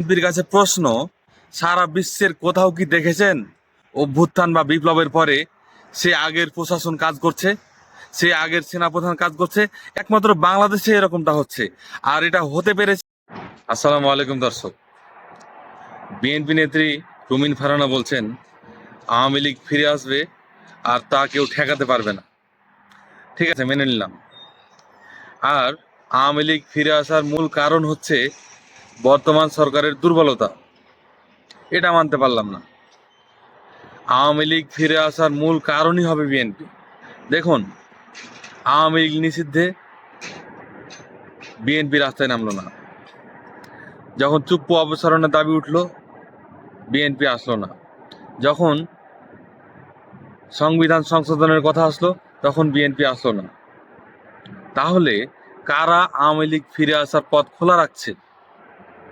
বিএনপির কাছে প্রশ্ন, সারা বিশ্বের কোথাও কি দেখেছেন? অভ্যুত্থান বা বিপ্লবের পরে সে আগের প্রশাসন কাজ করছে, সে আগের সেনাপ্রধান কাজ করছে, একমাত্র বাংলাদেশে এরকমটা হচ্ছে, আর এটা হতে পেরেছে। আসসালামু আলাইকুম দর্শক। বিএনপি নেত্রী রুমিন ফারানা বলছেন, আওয়ামী লীগ ফিরে আসবে আর তা কেউ ঠেকাতে পারবে না। ঠিক আছে, মেনে নিলাম। আর আওয়ামী লীগ ফিরে আসার মূল কারণ হচ্ছে বর্তমান সরকারের দুর্বলতা। এটা মানতে পারলাম না। আওয়ামী লীগ ফিরে আসার মূল কারণই হবে বিএনপি। দেখুন, আওয়ামী লীগ নিষিদ্ধে বিএনপি রাস্তায় নামলো না। যখন চুপ্পু অপসারণের দাবি উঠল, বিএনপি আসলো না। যখন সংবিধান সংশোধনের কথা আসলো, তখন বিএনপি আসলো না। তাহলে কারা আওয়ামী লীগ ফিরে আসার পথ খোলা রাখছে?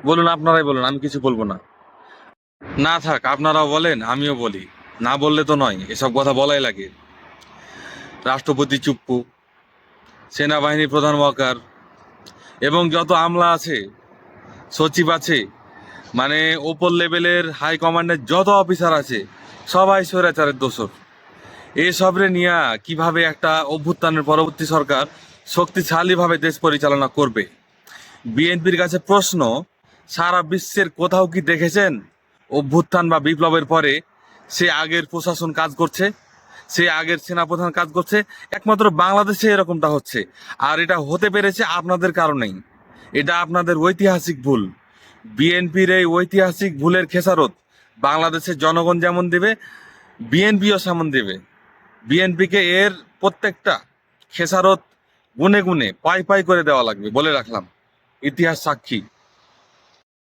বলুন, আপনারাই বলুন, আমি কিছু বলব না। না থাক, আপনারাও বলেন, আমিও বলি। না বললে তো নয়, এসব কথা বলাই লাগে। রাষ্ট্রপতি চুপ্পু, সেনাবাহিনী প্রধান ওয়াকার, এবং যত আমলা আছে, সচিব আছে মানে ওপর লেভেলের হাই কমান্ডের যত অফিসার আছে, সবাই স্বৈরাচারের দোষর। এসবরে নিয়ে কীভাবে একটা অভ্যুত্থানের পরবর্তী সরকার শক্তিশালীভাবে দেশ পরিচালনা করবে? বিএনপির কাছে প্রশ্ন সারা বিশ্বের কোথাও কি দেখেছেন? অভ্যুত্থান বা বিপ্লবের পরে সে আগের প্রশাসন কাজ করছে, সে আগের সেনাপ্রধান কাজ করছে, একমাত্র বাংলাদেশে এরকমটা হচ্ছে। আর এটা হতে পেরেছে আপনাদের কারণেই। এটা আপনাদের ঐতিহাসিক ভুল। বিএনপির এই ঐতিহাসিক ভুলের খেসারত বাংলাদেশের জনগণ যেমন দেবে, বিএনপিও সেমন দেবে। বিএনপিকে এর প্রত্যেকটা খেসারত গুনে গুনে পাই পাই করে দেওয়া লাগবে বলে রাখলাম। ইতিহাস সাক্ষী।